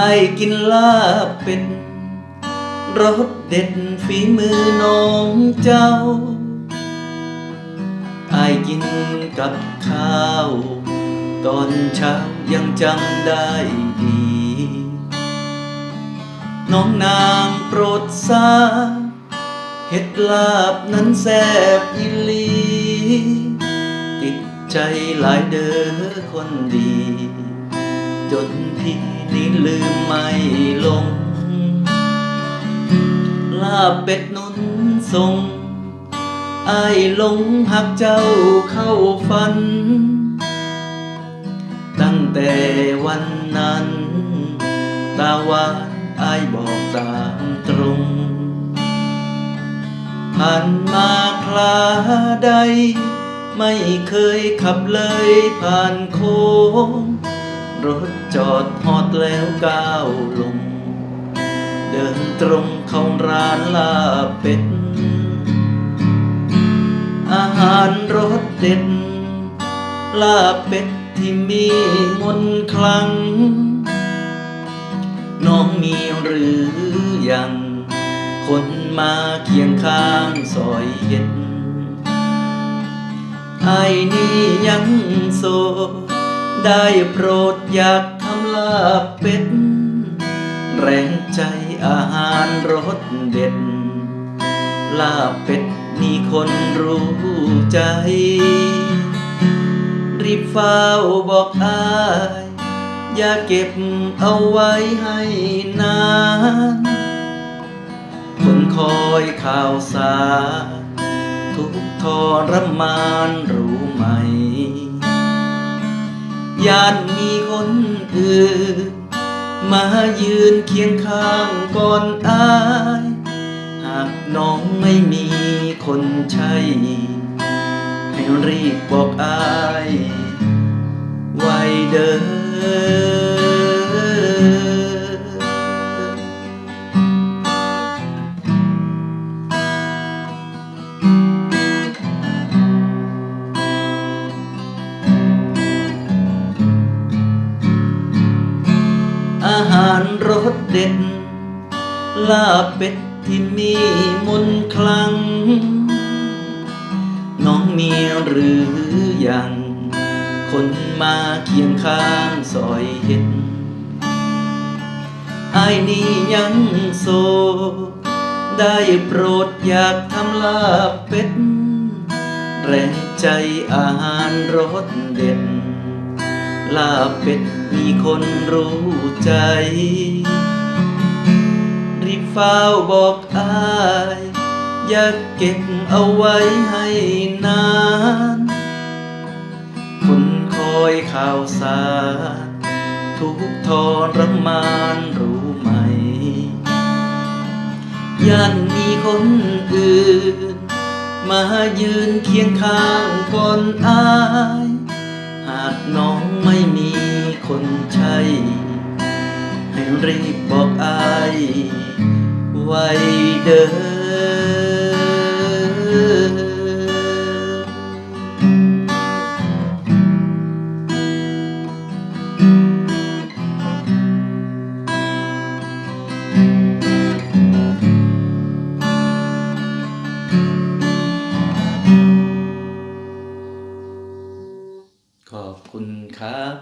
ายกินลาบเป็ดรสเด็ดฝีมือน้องเจ้าอายกินกับข้าว ตอนเช้ายังจำได้ดี น้องนางโปรดทราบเห็ดลาบนั้นแซ่บอีลี ติดใจหลายเด้อคนดี จนพี่นี้ลืมไม่ลง ลาบเป็ดนุนทรงอายหลงหักเจ้าเข้าฝัน ตั้งแต่วันนั้น ตาหวานอายบอกตามตรงผ่านมาคลาใด ไม่เคยขับเลยผ่านโค้ง รถจอดฮอดแล้วก้าวลง เดินตรงเข้าร้านลาเป็ด อาหารรสเด็ด ลาเป็ดที่มีมนคลัง น้องมีหรือยัง คนมาเคียงข้างซอยเห็ดไอ้นี่ยังโสด ได้โปรดอยากทำลาบเป็ด แรงใจอาหารรสเด็ด ลาบเป็ดมีคนรู้ใจ รีบเฝ้าบอกอาย อย่าเก็บเอาไว้ให้นาน คนคอยข่าวสารทุกทรมานร ยานมีคนอื่น มายืนเคียงข้างก่อนอาย หากน้องไม่มีคนใช่ให้รีบบอกอายไว้เด้อ หารรสเด็ด ลาเป็ดที่มีมนคลัง น้องมีหรือยัง คนมาเคียงข้างซอยเห็ดไอ้นี่ยังโสดได้โปรดอยากทำลาเป็ด แรงใจอาหารรสเด็ด ลาบเป็ดมีคนรู้ใจ รีบเฝ้าบอกอายอย่าเก็บเอาไว้ให้นาน คนคอยข่าวสารทุกทรมานรู้ไหม ย่านมีคนอื่น มายืนเคียงข้างก่อนอาย หากน้องไม่ นใช้ให้รีบบอกอายไว้เด้อขอบคุณครับ